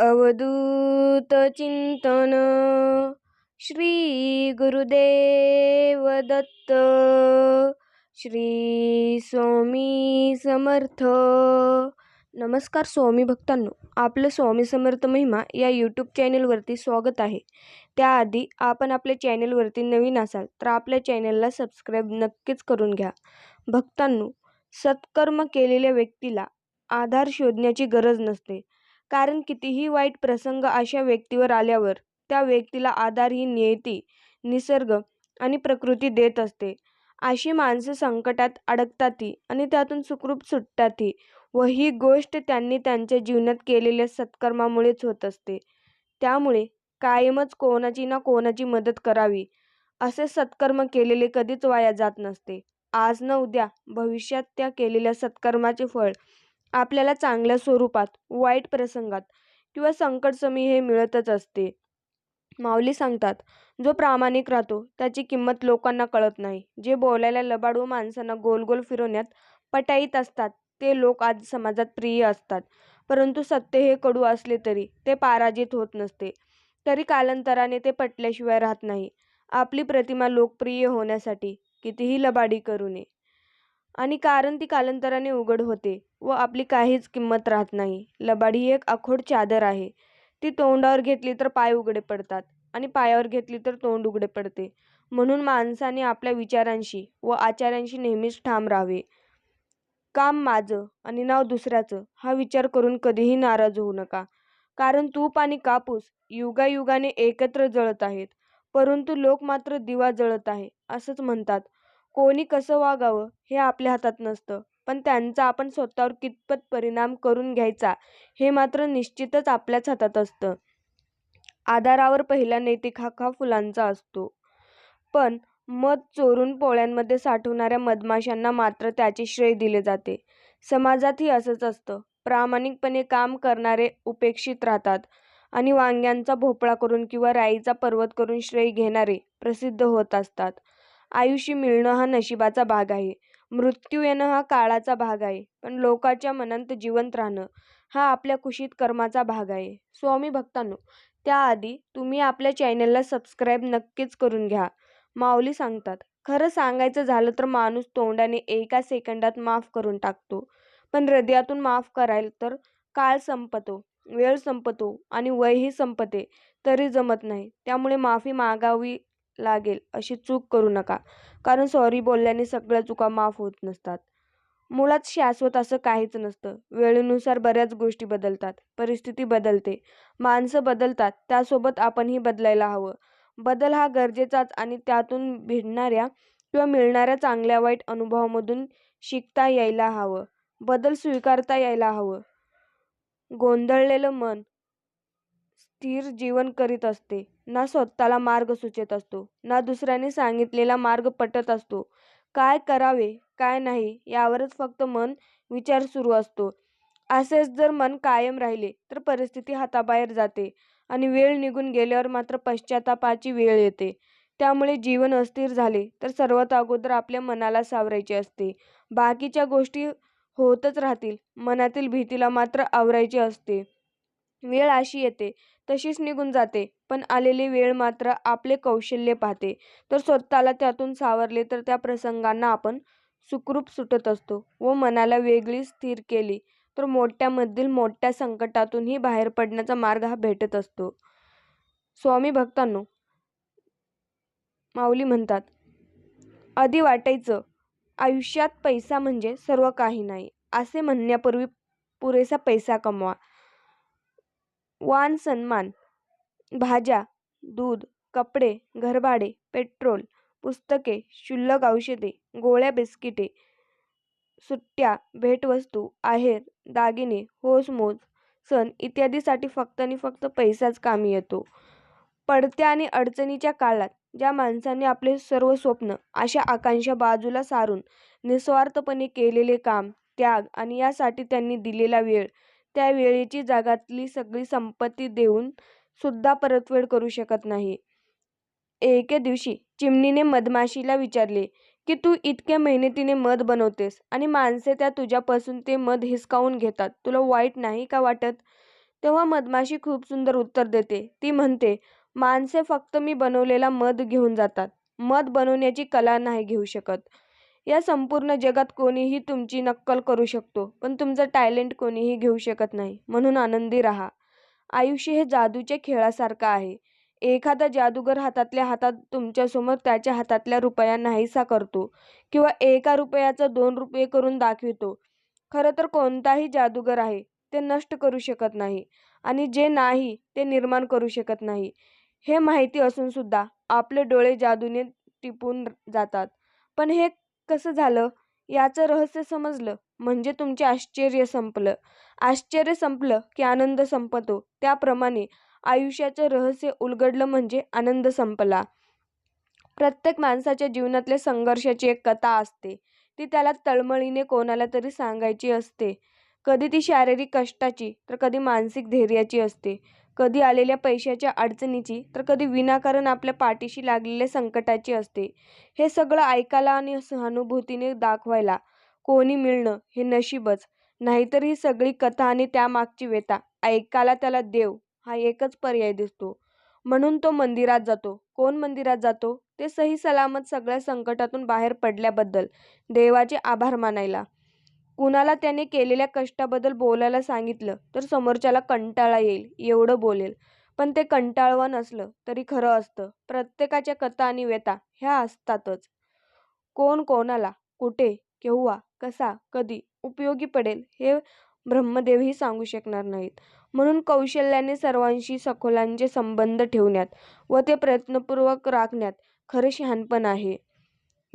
अवधूत चिंतन. श्री गुरुदेव दत्त. श्री स्वामी समर्थ. नमस्कार स्वामी भक्तांनो. आपलं स्वामी समर्थ महिमा या यूट्यूब चॅनलवरती स्वागत आहे. त्याआधी आपण आपल्या चॅनलवरती नवीन असाल तर आपल्या चॅनलला सबस्क्राईब नक्कीच करून घ्या. भक्तांनो सत्कर्म केलेल्या व्यक्तीला आधार शोधण्याची गरज नसते. कारण कितीही वाईट प्रसंग अशा व्यक्तीवर आल्यावर त्या व्यक्तीला आधार ही नियती निसर्ग आणि प्रकृती देत असते. अशी माणसं संकटात अडकताती आणि त्यातून सुखरूप सुटताती व ही गोष्ट त्यांनी त्यांच्या जीवनात केलेल्या सत्कर्मामुळेच होत असते. त्यामुळे कायमच कोणाची ना कोणाची मदत करावी असे सत्कर्म केलेले कधीच वाया जात नसते. आज न उद्या भविष्यात त्या केलेल्या सत्कर्माचे फळ आपल्याला चांगल्या स्वरूपात वाईट प्रसंगात किंवा संकटसमयी हे मिळतच असते. माऊली सांगतात जो प्रामाणिक राहतो त्याची किंमत लोकांना कळत नाही. जे बोलायला लबाडू माणसांना गोल गोल फिरवण्यात पटाईत असतात ते लोक आज समाजात प्रिय असतात. परंतु सत्य हे कडू असले तरी ते पराजित होत नसते. तरी कालांतराने ते पटल्याशिवाय राहत नाही. आपली प्रतिमा लोकप्रिय होण्यासाठी कितीही लबाडी करू नये. आणि कारण ती कालांतराने उघड होते व आपली काहीच किंमत राहत नाही. लबाडी ही एक अखोड चादर आहे. ती तोंडावर घेतली तर पाय उघडे पडतात आणि पायावर घेतली तर तोंड उघडे पडते. म्हणून माणसाने आपल्या विचारांशी व आचारांशी नेहमीच ठाम राहावे. काम माझं आणि नाव दुसऱ्याचं हा विचार करून कधीही नाराज होऊ नका. कारण तूप आणि कापूस युगायुगाने एकत्र जळत आहेत. परंतु लोक मात्र दिवा जळत आहे असंच म्हणतात. कोणी कसं वागावं हे आपल्या हातात नसतं. पण त्यांचा आपण स्वतःवर कितपत परिणाम करून घ्यायचा हे मात्र निश्चितच आपल्याच हातात असतं. आधारावर पहिला नैतिक हक्क हा फुलांचा असतो. पण मध चोरून पोळ्यांमध्ये साठवणाऱ्या मधमाशांना मात्र त्याचे श्रेय दिले जाते. समाजातही असंच असतं. प्रामाणिकपणे काम करणारे उपेक्षित राहतात आणि वांग्यांचा भोपळा करून किंवा राईचा पर्वत करून श्रेय घेणारे प्रसिद्ध होत असतात. आयुष्य मिळणं हा नशिबाचा भाग आहे. मृत्यू येणं हा काळाचा भाग आहे. पण लोकाच्या मनात जिवंत राहणं हा आपल्या कुशीत कर्माचा भाग आहे. स्वामी भक्तांनो त्याआधी तुम्ही आपल्या चॅनलला सबस्क्राईब नक्कीच करून घ्या. माऊली सांगतात खरं सांगायचं झालं तर माणूस तोंडाने एका सेकंदात माफ करून टाकतो. पण हृदयातून माफ करायला तर काळ संपतो वेळ संपतो आणि वयही संपते तरी जमत नाही. त्यामुळे माफी मागावी लागेल अशी चूक करू नका. कारण सॉरी बोलल्याने सगळ्या चुका माफ होत नसतात. मुळात शाश्वत असं काहीच नसतं. वेळेनुसार बऱ्याच गोष्टी बदलतात. परिस्थिती बदलते. माणसं बदलतात. त्यासोबत आपणही बदलायला हवं. बदल हा गरजेचाच आणि त्यातून भिडणाऱ्या किंवा मिळणाऱ्या चांगल्या वाईट अनुभवामधून शिकता यायला हवं. बदल स्वीकारता यायला हवं. गोंधळलेलं मन स्थिर जीवन करीत असते. ना स्वतःला मार्ग सुचत असतो. ना दुसऱ्याने सांगितलेला मार्ग पटत असतो. काय करावे काय नाही यावरच फक्त मन विचार सुरू असतो. असेच जर मन कायम राहिले तर परिस्थिती हाताबाहेर जाते आणि वेळ निघून गेल्यावर मात्र पश्चातापाची वेळ येते. त्यामुळे जीवन अस्थिर झाले तर सर्वात अगोदर आपल्या मनाला सावरायचे असते. बाकीच्या गोष्टी होतच राहतील. मनातील भीतीला मात्र आवरायचे असते. वेळ अशी येते तशीच निघून जाते. पण आलेली वेळ मात्र आपले कौशल्य पाहते. तर स्वतःला त्यातून सावरले तर त्या प्रसंगांना आपण सुखरूप सुटत असतो व मनाला वेगळी स्थिर केली तर मोठ्यामधील मोठ्या संकटातूनही बाहेर पडण्याचा मार्ग हा भेटत असतो. स्वामी भक्तांनो माऊली म्हणतात आधी वाटायचं आयुष्यात पैसा म्हणजे सर्व काही नाही. असे म्हणण्यापूर्वी पुरेसा पैसा कमवा. वान सन्मान भाज्या दूध कपडे घरभाडे पेट्रोल पुस्तके क्षुल्लक औषधे गोळ्या बिस्किटे सुट्ट्या भेटवस्तू आहेर दागिने होसमोज सण इत्यादीसाठी फक्त आणि फक्त पैसाच कामी येतो. पडत्या आणि अडचणीच्या काळात ज्या माणसांनी आपले सर्व स्वप्न अशा आकांक्षा बाजूला सारून निस्वार्थपणे केलेले काम त्याग आणि यासाठी त्यांनी दिलेला वेळ त्या वेळेची जगातली सगळी संपत्ती देऊन सुद्धा परतफेड करू शकत नाही एके दिवशी चिमणीने मधमाशीला विचारले की तू इतक्या मेहनतीने मध बनवतेस आणि माणसे त्या तुझ्यापासून ते मध हिसकावून घेतात तुला वाईट नाही का वाटत तेव्हा मधमाशी खूप सुंदर उत्तर देते. ती म्हणते, माणसे फक्त मी बनवलेला मध घेऊन जातात. मध बनवण्याची कला नाही घेऊ शकत. या संपूर्ण जगात कोणीही तुमची नक्कल करू शकतो, पण तुमचं टॅलेंट कोणीही घेऊ शकत नाही. म्हणून आनंदी राहा. आयुष्य हे जादूच्या खेळासारखं आहे. एखादा जादूगर हातातल्या हातात तुमच्यासमोर त्याच्या हातातल्या रुपया नाहीसा करतो किंवा एका रुपयाचा दोन रुपये करून दाखवितो. खरं तर कोणताही जादूगर आहे ते नष्ट करू शकत नाही आणि जे नाही ते निर्माण करू शकत नाही. हे माहिती असूनसुद्धा आपले डोळे जादूने टिपून जातात. पण हे कसं झालं? याचं रहस्य समजलं म्हणजे तुमचे आश्चर्य संपलं. आश्चर्य संपलं की आनंद संपतो. त्याप्रमाणे आयुष्याचं रहस्य उलगडलं म्हणजे आनंद संपला. प्रत्येक माणसाच्या जीवनातल्या संघर्षाची एक कथा असते. ती त्याला तळमळीने कोणाला तरी सांगायची असते. कधी ती शारीरिक कष्टाची तर कधी मानसिक धैर्याची असते. कधी आलेल्या पैशाच्या अडचणीची तर कधी विनाकारण आपल्या पाठीशी लागलेल्या संकटाची असते. हे सगळं ऐकायला आणि सहानुभूतीने दाखवायला कोणी मिळणं हे नशीबच. नाहीतर ही सगळी कथा आणि त्यामागची व्यथा ऐकायला त्याला देव हा एकच पर्याय दिसतो. म्हणून तो मंदिरात जातो. कोण मंदिरात जातो? ते सही सलामत सगळ्या संकटातून बाहेर पडल्याबद्दल देवाचे आभार मानायला. कुणाला त्याने केलेल्या कष्टाबद्दल बोलायला सांगितलं तर समोरच्याला कंटाळा येईल एवढं बोलेल. पण ते कंटाळवान असलं तरी खरं असतं. प्रत्येकाच्या कथा आणि व्यथा ह्या असतातच. कोण कोणाला, कुठे, केव्हा, कसा, कधी उपयोगी पडेल हे ब्रह्मदेवही सांगू शकणार नाहीत. म्हणून कौशल्याने सर्वांशी सखोलांचे संबंध ठेवण्यात व ते प्रयत्नपूर्वक राखण्यात खरं शहाणपण आहे.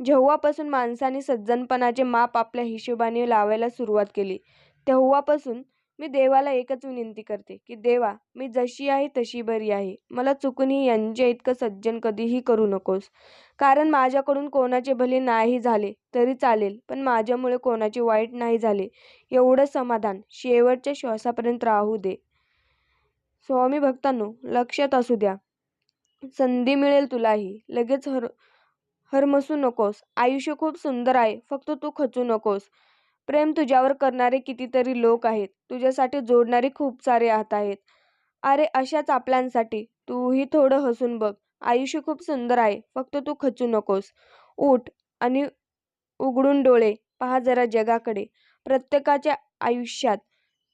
जेव्हापासून माणसाने सज्जनपणाचे माप आपल्या हिशोबाने लावायला सुरुवात केली, तेव्हापासून मी देवाला एकच विनंती करते की देवा, मी जशी आहे तशी बरी आहे. मला चुकूनही यांच्या इतकं सज्जन कधीही करू नकोस. कारण माझ्याकडून कोणाचे भले नाही झाले तरी चालेल, पण माझ्यामुळे कोणाचे वाईट नाही झाले एवढं समाधान शेवटच्या श्वासापर्यंत राहू दे. स्वामी भक्तांनो, लक्षात असू द्या. संधी मिळेल तुलाही. लगेच हर हरमसू नकोस. आयुष्य खूप सुंदर आहे. फक्त तू खचू नकोस. प्रेम तुझ्यावर करणारे कितीतरी लोक आहेत. तुझ्यासाठी जोडणारे खूप सारे हात आहेत. अरे अशाच आपल्यांसाठी तूही थोडं हसून बघ. आयुष्य खूप सुंदर आहे. फक्त तू खचू नकोस. उठ आणि उघडून डोळे पहा जरा जगाकडे. प्रत्येकाच्या आयुष्यात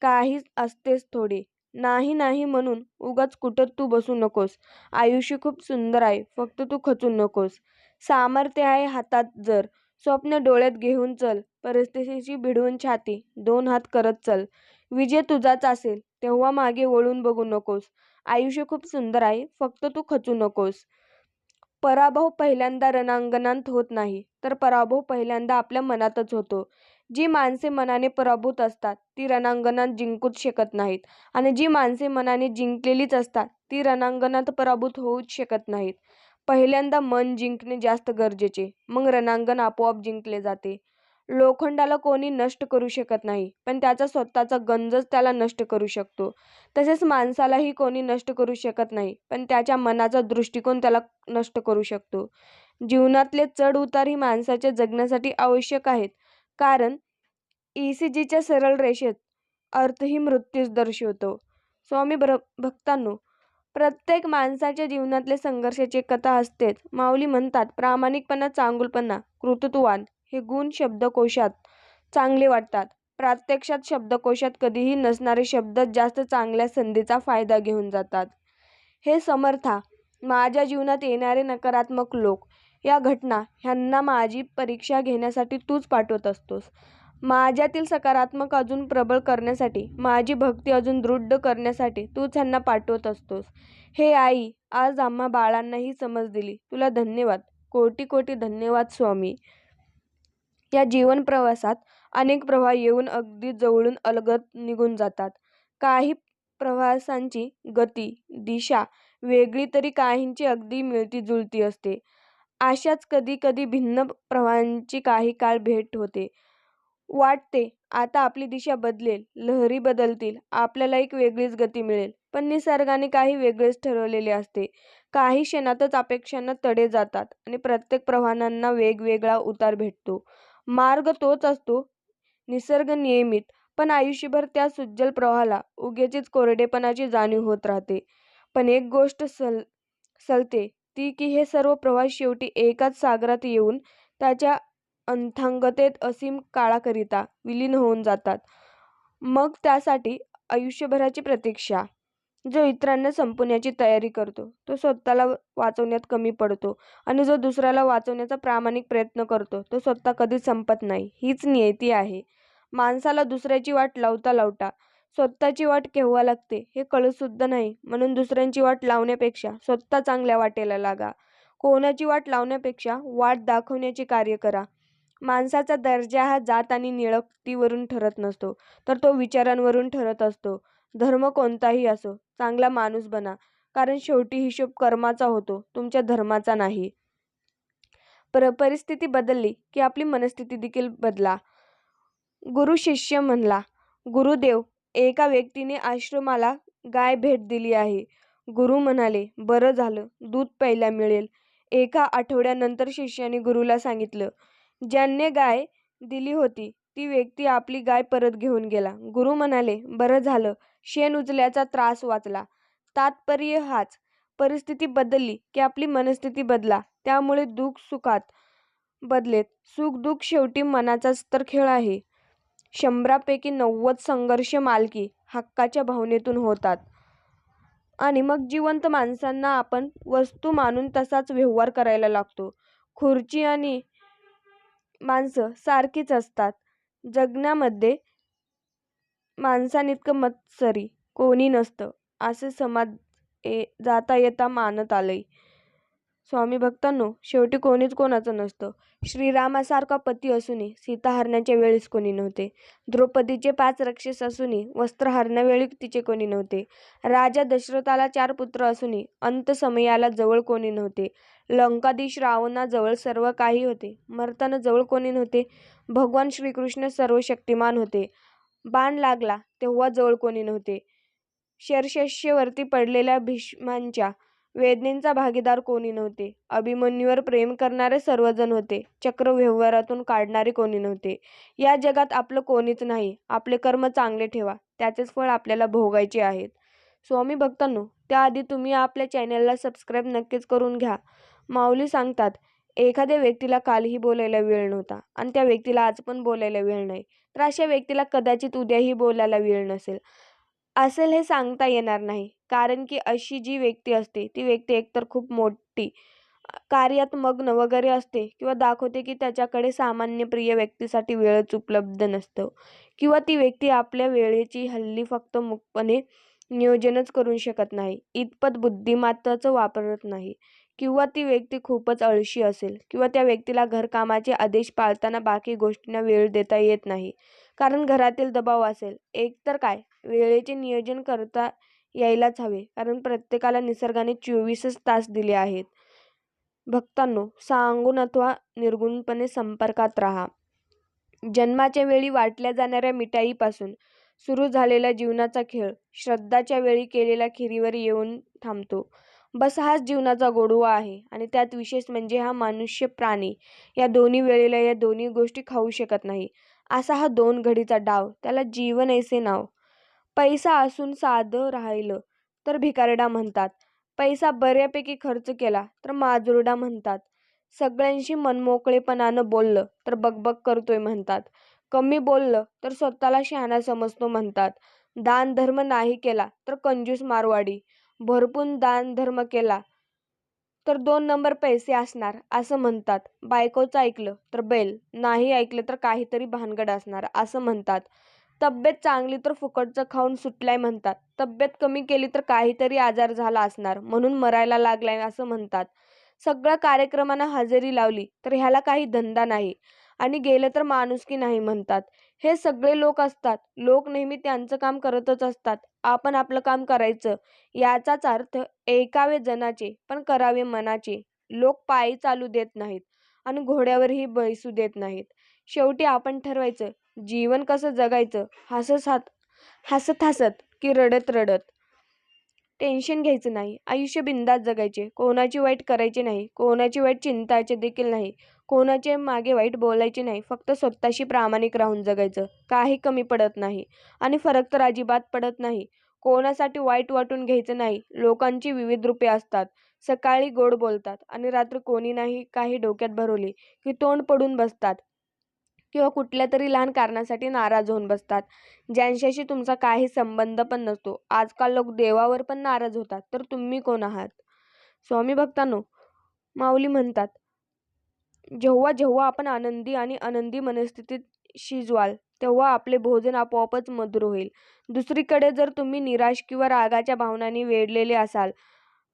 काही असतेच थोडे. नाही नाही म्हणून उगाच कुठं तू बसू नकोस. आयुष्य खूप सुंदर आहे. फक्त तू खचू नकोस. सामर्थ्य आहे हातात जर, स्वप्न डोळ्यात घेऊन चल. परिस्थितीशी भिडवून छाती दोन हात करत चल. विजय तुझाच असेल तेव्हा मागे वळून बघू नकोस. आयुष्य खूप सुंदर आहे. फक्त तू खचू नकोस. पराभव पहिल्यांदा रणांगणात होत नाही, तर पराभव पहिल्यांदा आपल्या मनातच होतो. जी माणसे मनाने पराभूत असतात ती रणांगणात जिंकूच शकत नाहीत आणि जी माणसे मनाने जिंकलेलीच असतात ती रणांगणात पराभूत होऊच शकत नाहीत. पहिल्यांदा मन जिंकणे जास्त गरजेचे, मग रणांगण आपोआप जिंकले जाते. लोखंडाला कोणी नष्ट करू शकत नाही, पण त्याचा स्वतःचा गंजच त्याला नष्ट करू शकतो. तसेच माणसालाही कोणी नष्ट करू शकत नाही, पण त्याच्या मनाचा दृष्टिकोन त्याला नष्ट करू शकतो. जीवनातले चढ उतारही माणसाच्या जगण्यासाठी आवश्यक आहेत. कारण ईसीजीच्या सरळ रेषेत अर्थही मृत्यूच दर्शवतो. स्वामी भक्तांनो, प्रत्येक माणसाच्या जीवनातले संघर्षाची एक कथा असतेच. माऊली म्हणतात, प्रामाणिकपणा, चांगुलपणा, कर्तृत्ववान हे गुण शब्दकोशात चांगले वाटतात. प्रत्यक्षात शब्दकोशात कधीही नसणारे शब्दच जास्त चांगल्या संधीचा फायदा घेऊन जातात. हे समर्था, माझ्या जीवनात येणारे नकारात्मक लोक, या घटना ह्यांना माझी परीक्षा घेण्यासाठी तूच पाठवत असतोस. माझ्यातील सकारात्मक अजून प्रबळ करण्यासाठी, माझी भक्ती अजून दृढ करण्यासाठी तूच ह्यांना पाठवत असतोस. हे आई, आज आम्हा बाळांना ही समज दिली. तुला धन्यवाद. कोटी कोटी धन्यवाद स्वामी. या जीवनप्रवासात अनेक प्रवाह येऊन अगदी जवळून अलगत निघून जातात. काही प्रवासांची गती, दिशा वेगळी तरी काहींची अगदी मिळती जुळती असते. अशाच कधी कधी भिन्न प्रवाहांची काही काळ भेट होते. वाटते आता आपली दिशा बदलेल, लहरी बदलतील, आपल्याला एक वेगळीच गती मिळेल. पण निसर्गाने काही वेगळेच ठरवलेले असते. काही क्षणातच अपेक्षांना तडे जातात आणि प्रत्येक प्रवाहांना वेगवेगळा उतार भेटतो. मार्ग तोच असतो निसर्ग नियमित पण आयुष्यभर त्या सुज्जल प्रवाहाला उगेचीच कोरडेपणाची जाणीव होत राहते. पण एक गोष्ट सल सलते ती की हे सर्व प्रवाह शेवटी एकाच सागरात येऊन त्याच्या अथांगतेत असीम काळाकरिता विलीन होऊन जातात. मग त्यासाठी आयुष्यभराची प्रतीक्षा. जो इतरांना संपवण्याची तयारी करतो तो स्वतःला वाचवण्यात कमी पडतो आणि जो दुसऱ्याला वाचवण्याचा प्रामाणिक प्रयत्न करतो तो स्वतः कधीच संपत नाही. हीच नियती आहे. माणसाला दुसऱ्याची वाट लावता लावता स्वतःची वाट केव्हा लागते हे कळतसुद्धा नाही. म्हणून दुसऱ्यांची वाट लावण्यापेक्षा स्वतः चांगल्या वाटेला लागा. कोणाची वाट लावण्यापेक्षा वाट दाखवण्याचे कार्य करा. माणसाचा दर्जा हा जात आणि निळक्तीवरून ठरत नसतो, तर तो विचारांवरून ठरत असतो. धर्म कोणताही असो, चांगला माणूस बना. कारण शेवटी हिशोब कर्माचा होतो, तुमच्या धर्माचा नाही. परिस्थिती बदलली की आपली मनस्थिती देखील बदला. गुरु शिष्य म्हणला, गुरुदेव, एका व्यक्तीने आश्रमाला गाय भेट दिली आहे. गुरु म्हणाले, बरं झालं, दूध प्यायला मिळेल. एका आठवड्यानंतर शिष्याने गुरुला सांगितलं, ज्याने गाय दिली होती ती व्यक्ती आपली गाय परत घेऊन गेला. गुरु म्हणाले, बरं झालं, शेण उचलायचा त्रास वाचला. तात्पर्य हाच, परिस्थिती बदलली की आपली मनस्थिती बदला. त्यामुळे दुःख सुखात बदलेत. सुख-दुःख शेवटी मनाचाच तर खेळ आहे. शंभरापैकी नव्वद संघर्ष मालकी हक्काच्या भावनेतून होतात आणि मग जिवंत माणसांना आपण वस्तू मानून तसाच व्यवहार करायला लागतो. खुर्ची आणि माणसं सारखीच असतात. जगण्यामध्ये माणसांइतकं मत्सरी कोणी नसतं, असं ए जाता येता मानत आलंय. स्वामीभक्तांनो, शेवटी कोणीच कोणाचं नसतं. श्रीरामासारखा पती असूनही सीता हरण्याच्या वेळेस कोणी नव्हते. द्रौपदीचे पाच राक्षस असूनही वस्त्र हरण्यावेळी तिचे कोणी नव्हते. राजा दशरथाला चार पुत्र असूनही अंतसमयाला जवळ कोणी नव्हते. लंकाधीश रावणाजवळ सर्व काही होते, मरताना जवळ कोणी नव्हते. भगवान श्रीकृष्ण सर्वशक्तिमान होते, बाण लागला तेव्हा जवळ कोणी नव्हते. शरशय्येवरती पडलेल्या भीष्माच्या वेदनेचा भागीदार कोणी नव्हते. अभिमन्यूवर प्रेम करणारे सर्वजण होते, चक्र व्यवहारातून काढणारे कोणी नव्हते. या जगात आपलं कोणीच नाही. आपले कर्म चांगले ठेवा, त्याचेच फळ आपल्याला भोगायचे आहेत. स्वामीभक्तांनो, त्याआधी तुम्ही आपल्या चॅनलला सबस्क्राईब नक्कीच करून घ्या. माऊली सांगतात, एखाद्या व्यक्तीला कालही बोलायला वेळ नव्हता आणि त्या व्यक्तीला आज पण बोलायला वेळ नाही, तर अशा व्यक्तीला कदाचित उद्याही बोलायला वेळ नसेल. असेल हे सांगता येणार नाही. कारण की अशी जी व्यक्ती असते ती व्यक्ती एकतर खूप मोठी कार्यात मग्न वगैरे असते किंवा दाखवते की त्याच्याकडे सामान्य प्रिय व्यक्तीसाठी वेळच उपलब्ध नसतं किंवा ती व्यक्ती आपल्या वेळेची हल्ली फक्त मुकपणे नियोजनच करू शकत नाही, इतपत बुद्धिमत्ताचं वापरत नाही किंवा ती व्यक्ती खूपच आळशी असेल किंवा त्या व्यक्तीला घरकामाचे आदेश पाळताना बाकी गोष्टींना वेळ देता येत नाही, कारण घरातील दबाव असेल. एकतर काय, वेळेचे नियोजन करता यायलाच हवे, कारण प्रत्येकाला निसर्गाने चोवीसच तास दिले आहेत. भक्तांनो, सांगून अथवा निर्गुणपणे संपर्कात राहा. जन्माच्या वेळी वाटल्या जाणाऱ्या मिठाईपासून सुरू झालेला जीवनाचा खेळ श्रद्धाच्या वेळी केलेल्या खिरीवर येऊन थांबतो. बस हाच जीवनाचा गोडवा आहे आणि त्यात विशेष म्हणजे हा मनुष्य प्राणी या दोन्ही वेळेला या दोन्ही गोष्टी खाऊ शकत नाही, असा हा दोन घडीचा डाव. त्याला जीवन ऐसे नाव. पैसा असून साधं राहिलं तर भिकारडा म्हणतात. पैसा बऱ्यापैकी खर्च केला तर माजुरडा म्हणतात. सगळ्यांशी मनमोकळेपणानं बोललं तर बकबक करतोय म्हणतात. कमी बोललं तर स्वतःला शहाणा समजतो म्हणतात. दानधर्म नाही केला तर कंजूस मारवाडी, भरपूर दानधर्म केला तर दोन नंबर पैसे असणार असं म्हणतात. बायकोचं ऐकलं तर बैल, नाही ऐकलं तर काहीतरी भानगड असणार असं म्हणतात. तब्येत चांगली तर फुकटचं खाऊन सुटलाय म्हणतात. तब्येत कमी केली तर काहीतरी आजार झाला असणार म्हणून मरायला लागलाय असं म्हणतात. सगळ्या कार्यक्रमांना हजेरी लावली तर ह्याला काही धंदा नाही आणि गेलं तर माणुसकी नाही म्हणतात. हे सगळे लोक असतात. लोक नेहमी त्यांचं काम करतच असतात. आपण आपलं काम करायचं. याचाच अर्थ ऐकावे जनाचे पण करावे मनाचे. लोक पायी चालू देत नाहीत आणि घोड्यावरही बैसू देत नाहीत. शेवटी आपण ठरवायचं जीवन कसं जगायचं हसत हसत की रडत रडत. टेन्शन घ्यायचं नाही. आयुष्य बिंदात जगायचे. कोणाची वाईट करायचे नाही. कोणाची वाईट चिंतायचे देखील नाही. कोणाचे मागे वाईट बोलायचे नाही. फक्त स्वतःशी प्रामाणिक राहून जगायचं. काही कमी पडत नाही. आणि फरक तर अजिबात पडत नाही. कोणासाठी वाईट वाटून घ्यायचं नाही. लोकांची विविध रूपे असतात. सकाळी गोड बोलतात. आणि रात्री कोणी नाही काही डोक्यात भरवले की तोंड पडून बसतात. किंवा कुठल्या तरी लहान कारणासाठी नाराज होऊन बसतात. ज्यांच्याशी तुमचा काही संबंध पण नसतो. आजकाल लोक देवावर पण नाराज होतात. तर तुम्ही कोण आहात? स्वामी भक्तांनो माऊली म्हणतात जेव्हा जेव्हा आपण आनंदी आणि आनंदी मनस्थितीत शिजवाल तेव्हा आपले भोजन आपोआपच मधुर होईल. दुसरीकडे जर तुम्ही निराश किंवा रागाच्या भावनांनी वेढलेले असाल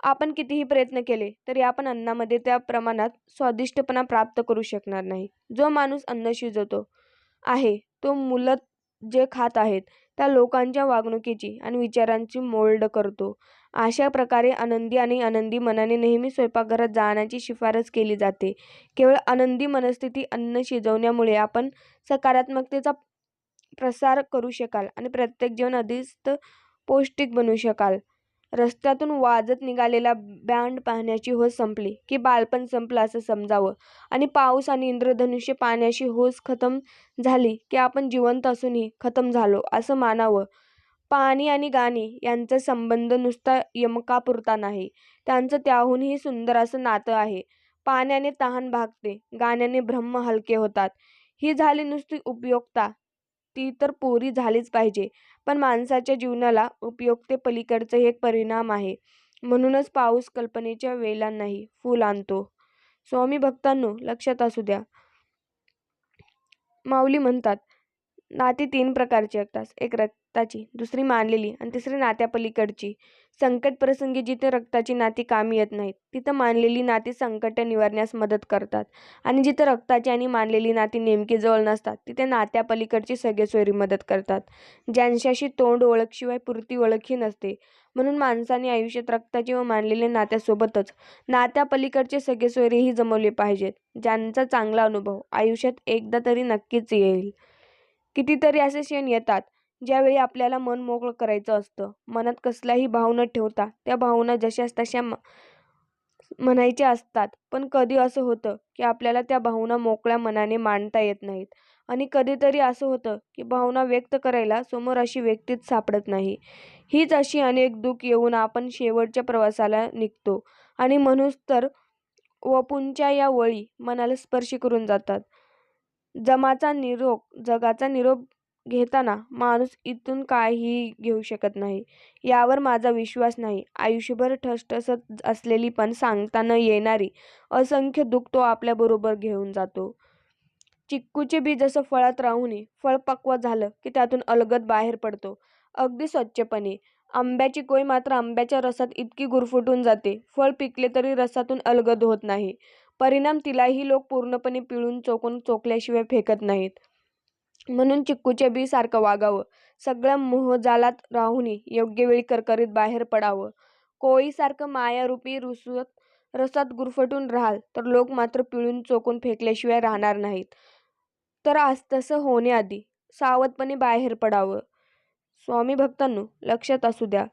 आपण कितीही प्रयत्न केले तरी आपण अन्नामध्ये त्या प्रमाणात स्वादिष्टपणा प्राप्त करू शकणार नाही. जो माणूस अन्न शिजवतो आहे तो मुलं जे खात आहेत त्या लोकांच्या वागणुकीची आणि विचारांची मोल्ड करतो. अशा प्रकारे आनंदी आणि आनंदी मनाने नेहमी स्वयंपाकघरात जाण्याची शिफारस केली जाते. केवळ आनंदी मनस्थिती अन्न शिजवण्यामुळे आपण सकारात्मकतेचा प्रसार करू शकाल आणि प्रत्येक जेवण अधिक पौष्टिक बनू शकाल. रस्त्यातून वाजत निघालेला बँड पाहण्याची होस संपली की बालपण संपलं असं समजावं. आणि पाऊस आणि इंद्रधनुष्य पाण्याची होस खतम झाली की आपण जिवंत असूनही खतम झालो असं मानावं. पाणी आणि गाणी यांचा संबंध नुसता यमकापुरता नाही. त्यांचं त्याहूनही सुंदर असं नातं आहे. पाण्याने तहान भागते गाण्याने ब्रह्म हलके होतात. ही झाली नुसती उपयोगता ती तर पुरी झालीच पाहिजे. पण माणसाच्या जीवनाला उपयोगिते पलीकडचं एक परिणाम आहे. म्हणूनच पाऊस कल्पनेच्या वेलांनाही फूल आणतो. स्वामी भक्तांनो लक्षात असू द्या. माऊली म्हणतात नाती तीन प्रकारची असतात. एक रक्ताची दुसरी मानलेली आणि तिसरी नात्यापलीकडची. संकट प्रसंगी जिथे रक्ताची नाती कामी येत नाहीत तिथं मानलेली नाती संकट निवारण्यास मदत करतात. आणि जिथं रक्ताची आणि मानलेली नाती नेमकी जवळ नसतात तिथे नात्यापलीकडची सगळेसोयरी मदत करतात. ज्यांच्याशी तोंड ओळखशिवाय पुरती ओळखही नसते. म्हणून माणसाने आयुष्यात रक्ताची व मानलेल्या नात्यासोबतच नात्यापलीकडचे सगळेसोयरीही जमवले पाहिजेत. ज्यांचा चांगला अनुभव आयुष्यात एकदा तरी नक्कीच येईल. कितीतरी असे क्षण येतात ज्यावेळी आपल्याला मन मोकळं करायचं असतं मनात कसलाही भाव न ठेवता त्या भावना जशाच तशा म्हणायच्या असतात. पण कधी असं होतं की आपल्याला त्या भावना मोकळ्या मनाने मांडता येत नाहीत आणि कधीतरी असं होतं की भावना व्यक्त करायला समोर अशी व्यक्तीच सापडत नाही. हीच अशी अनेक दुःख येऊन आपण शेवटच्या प्रवासाला निघतो आणि म्हणूनच तर वपूंच्या या वळी मनाला स्पर्श करून जातात. जमाचा निरोप जगाचा निरोप घेताना माणूस इथून काहीही घेऊ शकत नाही. यावर माझा विश्वास नाही. आयुष्यभर ठसठसत असलेली पण सांगता न येणारी असंख्य दुःख तो आपल्याबरोबर घेऊन जातो. चिक्कूचे बी जसं फळात राहूनही फळ पक्व झालं की त्यातून अलगद बाहेर पडतो. अगदी स्वच्छपणे आंब्याची कोय मात्र आंब्याच्या रसात इतकी गुरफुटून जाते. फळ पिकले तरी रसातून अलगद होत नाही. परिणाम तिलाही लोक पूर्णपणे पिळून चोकून चोकल्याशिवाय फेकत नाहीत. म्हणून चिक्कूच्या बी सारखं वागावं. सगळ्या मोहजालात राहूनही योग्य वेळी करकरीत बाहेर पडावं. कोळीसारखं मायारूपी रुसत रसात गुरफटून राहाल तर लोक मात्र पिळून चोकून फेकल्याशिवाय राहणार नाहीत. तर आज तसं होण्याआधी सावधपणे बाहेर पडावं. स्वामी भक्तांनो लक्षात असू द्या.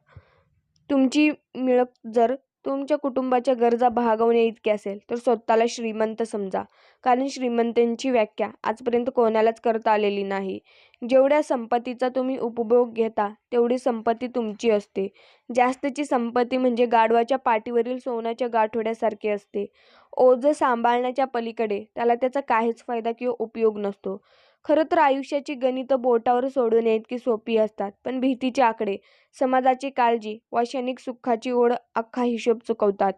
तुमची मिळक जर तुमच्या कुटुंबाच्या गरजा भागवणे इतके असेल तर स्वतःला श्रीमंत समजा. कारण श्रीमंतांची व्याख्या आजपर्यंत कोणालाच करता आलेली नाही. जेवढ्या संपत्तीचा तुम्ही उपभोग घेता तेवढी संपत्ती तुमची असते. जास्तची संपत्ती म्हणजे गाढवाच्या पाठीवरील सोन्याच्या गाठोड्यासारखी असते. ओझं सांभाळण्याच्या पलीकडे त्याला त्याचा काहीच फायदा किंवा उपयोग नसतो. खरं तर आयुष्याची गणितं बोटावर सोडवण्या इतकी सोपी असतात पण भीतीचे आकडे समाजाची काळजी व क्षणिक सुखाची ओढ अख्खा हिशोब चुकवतात.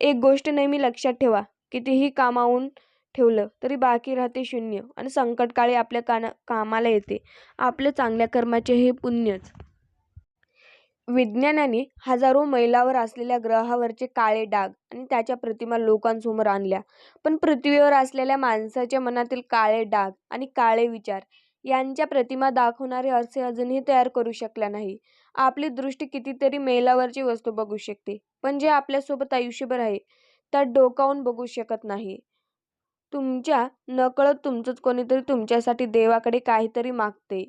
एक गोष्ट नेहमी लक्षात ठेवा कितीही कामावून ठेवलं तरी बाकी राहते शून्य आणि संकटकाळी आपल्या काना कामाला येते. आपल्या चांगल्या कर्माचे हे पुण्यच. विज्ञानाने हजारो मैलावर असलेल्या ग्रहावरचे काळे डाग आणि त्याच्या प्रतिमा लोकांसमोर आणल्या. पण पृथ्वीवर असलेल्या माणसाच्या मनातील काळे डाग आणि काळे विचार यांच्या प्रतिमा दाखवणारे असे अजूनही तयार करू शकला नाही. आपली दृष्टी कितीतरी मैलावरची वस्तू बघू शकते पण जे आपल्यासोबत आयुष्यभर आहे त्यात डोकावून बघू शकत नाही. तुमच्या नकळत तुमचंच कोणीतरी तुमच्यासाठी देवाकडे काहीतरी मागते.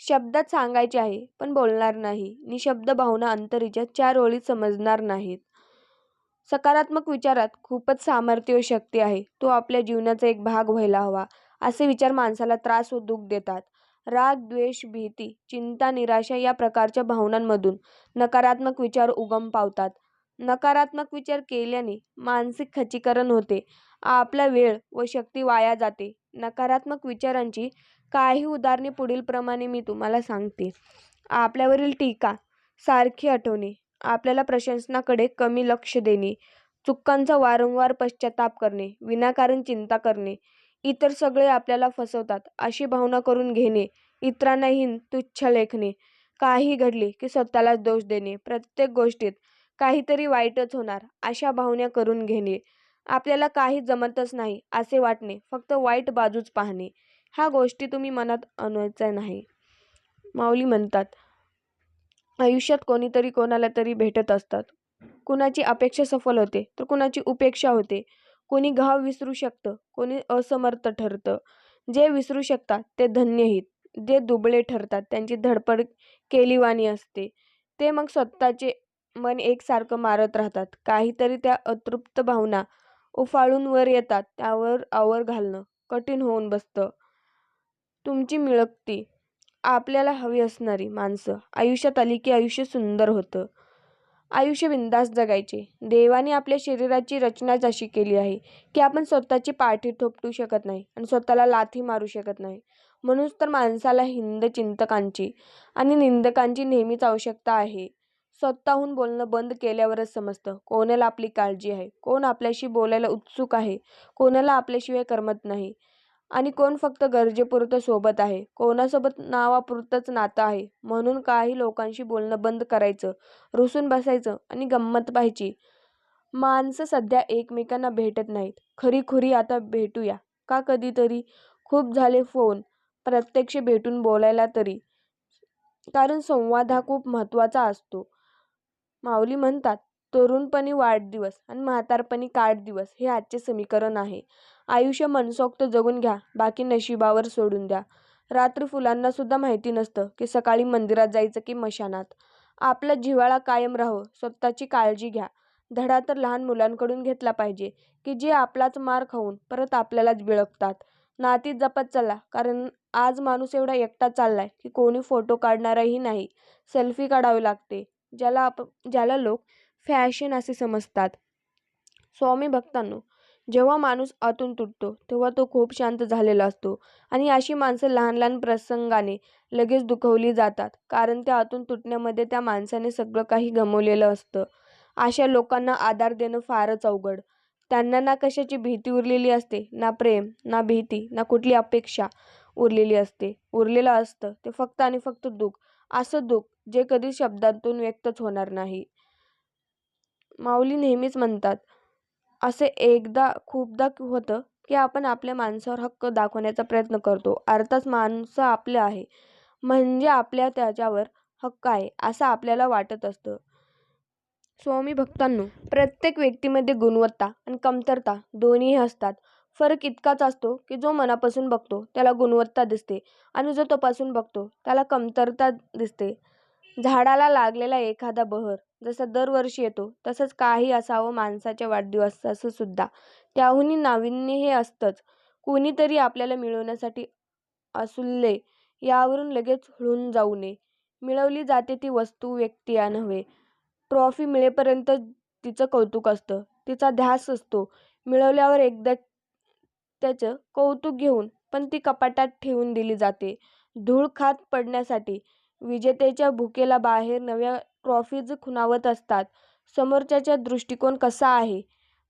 शब्दात सांगायचे आहे पण बोलणार नाही. निशब्द भावना अंतरीच्या चार ओळीत समजणार नाहीत. सकारात्मक विचारात खूपच सामर्थ्य व शक्ती आहे. तो आपल्या जीवनाचा एक भाग व्हायला हवा असे विचार माणसाला त्रास व दुःख देतात. राग द्वेष भीती चिंता निराशा या प्रकारच्या भावनांमधून नकारात्मक विचार उगम पावतात. नकारात्मक विचार केल्याने मानसिक खचीकरण होते. आपला वेळ व शक्ती वाया जाते. नकारात्मक विचारांची काही उदाहरणे पुढीलप्रमाणे मी तुम्हाला सांगते. आपल्यावरील टीका सारखी आठवणे आपल्याला प्रशंसनाकडे कमी लक्ष देणे चुकांचा वारंवार पश्चाताप करणे विनाकारण चिंता करणे इतर सगळे आपल्याला फसवतात अशी भावना करून घेणे इतरांनाही तुच्छ लेखणे काही घडले की स्वतःलाच दोष देणे प्रत्येक गोष्टीत काहीतरी वाईटच होणार अशा भावना करून घेणे. आपल्याला काही जमतच नाही असे वाटणे फक्त वाईट बाजूच पाहणे. ह्या गोष्टी तुम्ही मनात आणायच्या नाही. माऊली म्हणतात आयुष्यात कोणीतरी कोणाला तरी भेटत असतात. कुणाची अपेक्षा सफल होते तर कुणाची उपेक्षा होते. कोणी घाव विसरू शकतं कोणी असमर्थ ठरतं. जे विसरू शकतात ते धन्यहित जे दुबळे ठरतात त्यांची धडपड केलीवाणी असते. ते मग स्वतःचे मन एकसारखं मारत राहतात. काहीतरी त्या अतृप्त भावना उफाळून वर येतात त्यावर आवर घालणं कठीण होऊन बसतं. तुमची मिळकती. आपल्याला हवी असणारी माणसं. आयुष्यात आली की आयुष्य सुंदर होतं. आयुष्य बिंदास जगायचे. देवाने आपल्या शरीराची रचनाच अशी केली आहे की आपण स्वतःची पाठी थोपटू शकत नाही आणि स्वतःला लाथी मारू शकत नाही. म्हणूनच तर माणसाला हिंद चिंतकांची आणि निंदकांची नेहमीच आवश्यकता आहे. स्वतःहून बोलणं बंद केल्यावरच समजतं. कोणाला आपली काळजी आहे? कोण आपल्याशी बोलायला उत्सुक आहे? कोणाला आपल्याशिवाय करमत नाही? आणि कोण फक्त गरजेपुरतं सोबत आहे? कोणासोबत नावापुरतंच नातं आहे? म्हणून काही लोकांशी बोलणं बंद करायचं रुसून बसायचं आणि गंमत पाहायची. माणसं सध्या एकमेकांना भेटत नाहीत. खरीखुरी आता भेटूया. का कधीतरी? खूप झाले फोन. प्रत्यक्ष भेटून बोलायला तरी. कारण संवाद हा खूप महत्त्वाचा असतो. माऊली म्हणतात तरुणपणी वाढदिवस आणि म्हातारपणी काढदिवस हे आजचे समीकरण आहे. आयुष्य मनसोक्त जगून घ्या बाकी नशिबावर सोडून द्या. रात्री फुलांना सुद्धा माहिती नसतं की सकाळी मंदिरात जायचं की मशानात. आपला जिव्हाळा कायम राहो स्वतःची काळजी घ्या. धडा तर लहान मुलांकडून घेतला पाहिजे की जे आपलाच मार खाऊन परत आपल्यालाच बिळकतात नाती जपत चला कारण आज माणूस एवढा एकटा चाललाय की कोणी फोटो काढणाराही नाही सेल्फी काढावी लागते. ज्याला आप ज्याला लोक फॅशन असे समजतात. स्वामी भक्तांनो जेव्हा माणूस आतून तुटतो तेव्हा तो खूप शांत झालेला असतो आणि अशी माणसं लहान लहान प्रसंगाने लगेच दुखवली जातात. कारण त्या आतून तुटण्यामध्ये त्या माणसाने सगळं काही गमवलेलं असतं. अशा लोकांना आधार देणं फारच अवघड. त्यांना ना कशाची भीती उरलेली असते ना प्रेम ना भीती ना कुठली अपेक्षा उरलेली असते. उरलेलं असतं ते फक्त आणि फक्त दुःख. असं दुःख जे कधी शब्दांतून व्यक्तच होणार नाही. माऊली नेहमीच म्हणतात असे एकदा खूपदा होतं की आपण आपल्या माणसावर हक्क दाखवण्याचा प्रयत्न करतो. अर्थात माणसं आपलं आहे. म्हणजे आपल्या त्याच्यावर हक्क आहे असं आपल्याला वाटत असतं. स्वामी भक्तांनो प्रत्येक व्यक्तीमध्ये गुणवत्ता आणि कमतरता दोन्हीही असतात. फरक इतकाच असतो की जो मनापासून बघतो त्याला गुणवत्ता दिसते आणि जो तपासून बघतो त्याला कमतरता दिसते. झाडाला लागलेला एखादा बहर जसा दरवर्षी येतो तसंच काही असावं माणसाच्या वाढदिवसाचं सुद्धा त्याहूनही नाविन्य हे असतंच. कोणीतरी आपल्याला मिळवण्यासाठी असुल्ले यावरून लगेच हुळून जाऊ नये. मिळवली जाते ती वस्तू व्यक्ती या नव्हे. ट्रॉफी मिळेपर्यंत तिचं कौतुक असतं. तिचा ध्यास असतो. मिळवल्यावर एकदा त्याचं कौतुक घेऊन पण ती कपाटात ठेवून दिली जाते. धूळ खात पडण्यासाठी विजेतेच्या भुकेला बाहेर नव्या ट्रॉफीज खुणावत असतात. समोरच्याचा दृष्टिकोन कसा आहे?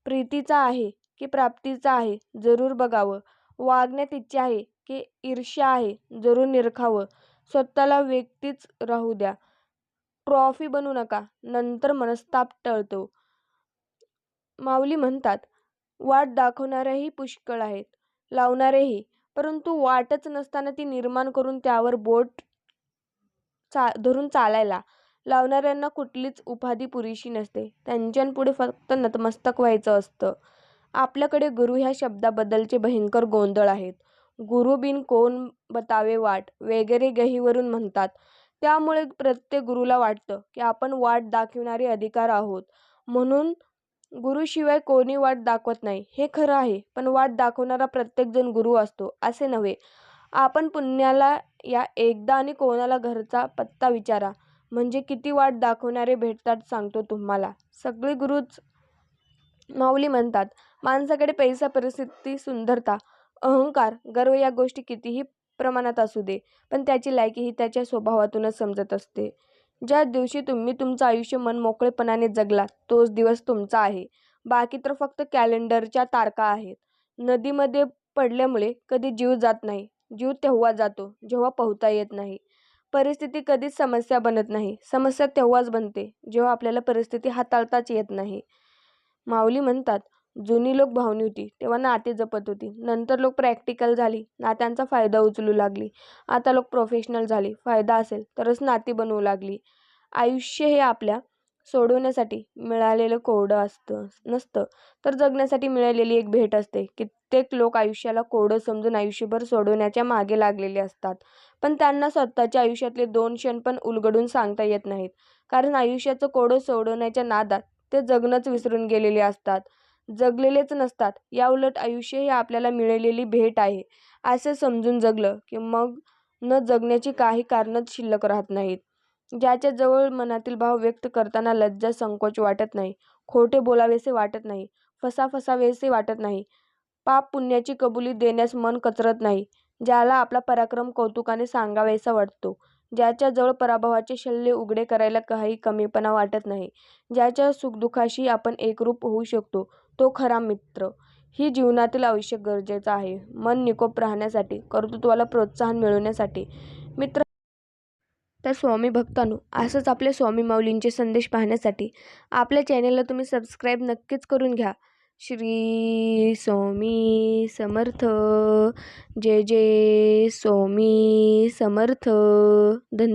प्रीतीचा आहे की प्राप्तीचा आहे? जरूर बघावं. वागण्यात इच्छा आहे की ईर्ष्या आहे? जरूर निरखावं. स्वतःला व्यक्तीच राहू द्या. ट्रॉफी बनू नका. नंतर मनस्ताप टळतो. माऊली म्हणतात वाट दाखवणारेही पुष्कळ आहेत. लावणारेही. परंतु वाटच नसताना ती निर्माण करून त्यावर बोट चा धरून चालायला. लावणाऱ्यांना कुठलीच उपाधी पुरेशी नसते. त्यांच्यापुढे फक्त नतमस्तक व्हायचं असतं. आपल्याकडे गुरु ह्या शब्दाबद्दलचे भयंकर गोंधळ आहेत. गुरु बिन कोण बतावे वाट वगैरे गहीवरून म्हणतात. त्यामुळे प्रत्येक गुरुला वाटतं की आपण वाट दाखविणारे अधिकार आहोत. म्हणून गुरुशिवाय कोणी वाट दाखवत नाही. हे खरं आहे पण वाट दाखवणारा प्रत्येकजण गुरु असतो असे नव्हे. आपण पुण्याला या एकदा आणि कोणाला घरचा पत्ता विचारा. म्हणजे किती वाट दाखवणारे भेटतात सांगतो तुम्हाला. सगळे गुरुच माऊली म्हणतात माणसाकडे पैसा परिस्थिती सुंदरता अहंकार गर्व या गोष्टी कितीही प्रमाणात असू दे पण त्याची लायकी ही त्याच्या स्वभावातूनच समजत असते. ज्या दिवशी तुम्ही तुमचं आयुष्य मन मोकळेपणाने जगलात तोच दिवस तुमचा आहे. बाकी तर फक्त कॅलेंडरच्या तारखा आहेत. नदीमध्ये पडल्यामुळे कधी जीव जात नाही. जीव तेव्हा जातो जेव्हा पोहता येत नाही. परिस्थिती कधीच समस्या बनत नाही. समस्या तेव्हाच बनते जेव्हा आपल्याला परिस्थिती हाताळताच येत नाही. माऊली म्हणतात जुनी लोक भावनी होती तेव्हा नाते जपत होती. नंतर लोक प्रॅक्टिकल झाली नात्यांचा फायदा उचलू लागली. आता लोक प्रोफेशनल झाली फायदा असेल तरच नाती बनवू लागली. आयुष्य हे आपल्या सोडवण्यासाठी मिळालेलं कोडं असतं नसतं. तर जगण्यासाठी मिळालेली एक भेट असते. कित्येक लोक आयुष्याला कोडं समजून आयुष्यभर सोडवण्याच्या मागे लागलेले असतात. पण त्यांना स्वतःच्या आयुष्यातले दोन क्षण पण उलगडून सांगता येत नाहीत. कारण आयुष्याचं कोडं सोडवण्याच्या नादात ते जगणंच विसरून गेलेले असतात. जगलेलेच नसतात. याउलट आयुष्य ही आपल्याला मिळालेली भेट आहे. असं समजून जगलं की मग न जगण्याची काही कारणच शिल्लक राहत नाहीत. ज्याच्या जवळ मनातील भाव व्यक्त करताना लज्जा संकोच वाटत नाही. खोटे बोलावेसे वाटत नाही. फसा फसावेसे वाटत नाही. पाप पुण्याची कबुली देण्यास मन कचरत नाही. ज्याला आपला पराक्रम कौतुकाने सांगावेसा वाटतो. ज्याच्याजवळ पराभवाचे शल्य उघडे करायला काही कमीपणा वाटत नाही. ज्याच्या सुखदुःखाशी आपण एकरूप होऊ शकतो तो खरा मित्र. ही जीवनातील आवश्यक गरजेचं आहे. मन निकोप राहण्यासाठी कर्तृत्वाला प्रोत्साहन मिळवण्यासाठी. मित्र तर स्वामी भक्तांनो असंच आपल्या स्वामी माऊलींचे संदेश पाहण्यासाठी आपल्या चॅनलला तुम्ही सबस्क्राईब नक्कीच करून घ्या. श्री स्वामी समर्थ. जय जय स्वामी समर्थ. धन्य